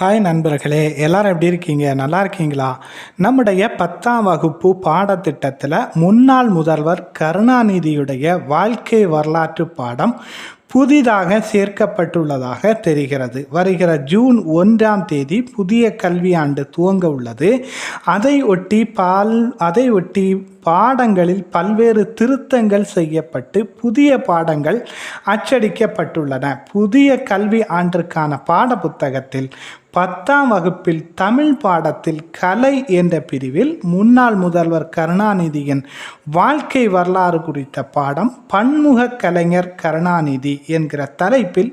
Hi நண்பர்களே. எல்லாரும் எப்படி இருக்கீங்க? நல்லா இருக்கீங்களா? நம்முடைய பத்தாம் வகுப்பு பாடத்திட்டத்தில் முன்னாள் முதல்வர் கருணாநிதியுடைய வாழ்க்கை வரலாற்று பாடம் புதிதாக சேர்க்கப்பட்டுள்ளதாக தெரிகிறது. வருகிற ஜூன் ஒன்றாம் தேதி புதிய கல்வியாண்டு துவங்க உள்ளது. அதை ஒட்டி பால் அதை ஒட்டி பாடங்களில் பல்வேறு திருத்தங்கள் செய்யப்பட்டு புதிய பாடங்கள் அச்சடிக்கப்பட்டுள்ளன. புதிய கல்வி ஆண்டிற்கான பாட புத்தகத்தில் பத்தாம் வகுப்பில் தமிழ் பாடத்தில் கலை என்ற பிரிவில் முன்னாள் முதல்வர் கருணாநிதியின் வாழ்க்கை வரலாறு குறித்த பாடம் பன்முக கலைஞர் கருணாநிதி என்கிற தலைப்பில்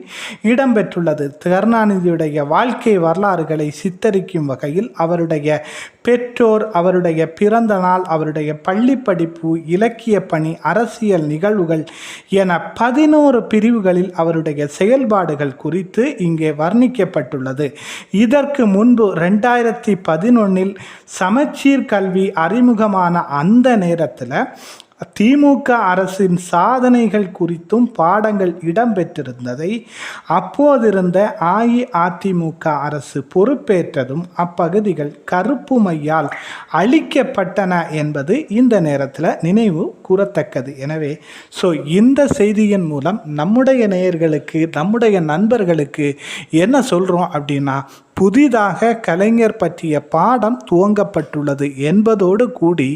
இடம்பெற்றுள்ளது. கருணாநிதியுடைய வாழ்க்கை வரலாறுகளை சித்தரிக்கும் வகையில் அவருடைய பெற்றோர் அவருடைய பிறந்த நாள் அவருடைய பள்ளி படிப்பு இலக்கிய பணி அரசியல் நிகழ்வுகள் என பதினோரு பிரிவுகளில் அவருடைய செயல்பாடுகள் குறித்து இங்கே வர்ணிக்கப்பட்டுள்ளது. இதற்கு முன்பு ரெண்டாயிரத்தி பதினொன்னில் சமச்சீர் கல்வி அறிமுகமான அந்த நேரத்தில் திமுக அரசின் சாதனைகள் குறித்தும் பாடங்கள் இடம்பெற்றிருந்ததை அப்போதிருந்த அஇஅதிமுக அரசு பொறுப்பேற்றதும் அப்பகுதிகள் கருப்பு மையால் அழிக்கப்பட்டன என்பது இந்த நேரத்தில் நினைவு கூறத்தக்கது. எனவே ஸோ இந்த செய்தியின் மூலம் நம்முடைய நேயர்களுக்கு நம்முடைய நண்பர்களுக்கு என்ன சொல்கிறோம் அப்படின்னா புதிதாக கலைஞர் பற்றிய பாடம் துவங்கப்பட்டுள்ளது என்பதோடு கூடி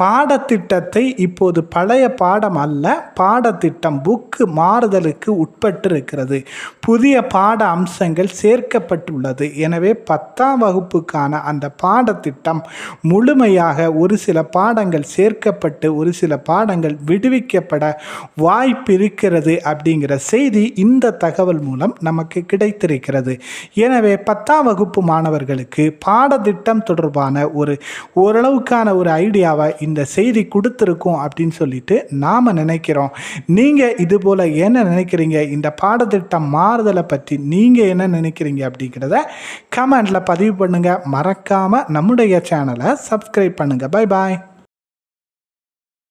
பாடத்திட்டத்தை இப்போது பழைய பாடம் அல்ல பாடத்திட்டம் புக்கு மாறுதலுக்கு உட்பட்டு இருக்கிறது புதிய பாட அம்சங்கள் சேர்க்கப்பட்டுள்ளது. எனவே பத்தாம் வகுப்புக்கான அந்த பாடத்திட்டம் முழுமையாக ஒரு சில பாடங்கள் சேர்க்கப்பட்டு ஒரு சில பாடங்கள் விடுவிக்கப்பட வாய்ப்பிருக்கிறது அப்படிங்கிற செய்தி இந்த தகவல் மூலம் நமக்கு கிடைத்திருக்கிறது. எனவே பத்தாம் வகுப்பு மாணவர்களுக்கு பாடத்திட்டம் தொடர்பான ஒரு ஓரளவுக்கான ஒரு ஐடியாவை இந்த செய்தி கொடுத்துருக்கோம் அப்படின்னு சொல்லிட்டு நாம் நினைக்கிறோம். நீங்கள் இது போல் என்ன நினைக்கிறீங்க? இந்த பாடத்திட்டம் மாறுதலை பற்றி நீங்கள் என்ன நினைக்கிறீங்க அப்படிங்கிறத கமெண்டில் பதிவு பண்ணுங்கள் மறக்காமல் நம்முடைய சேனலை சப்ஸ்கிரைப் பண்ணுங்கள் பை பாய்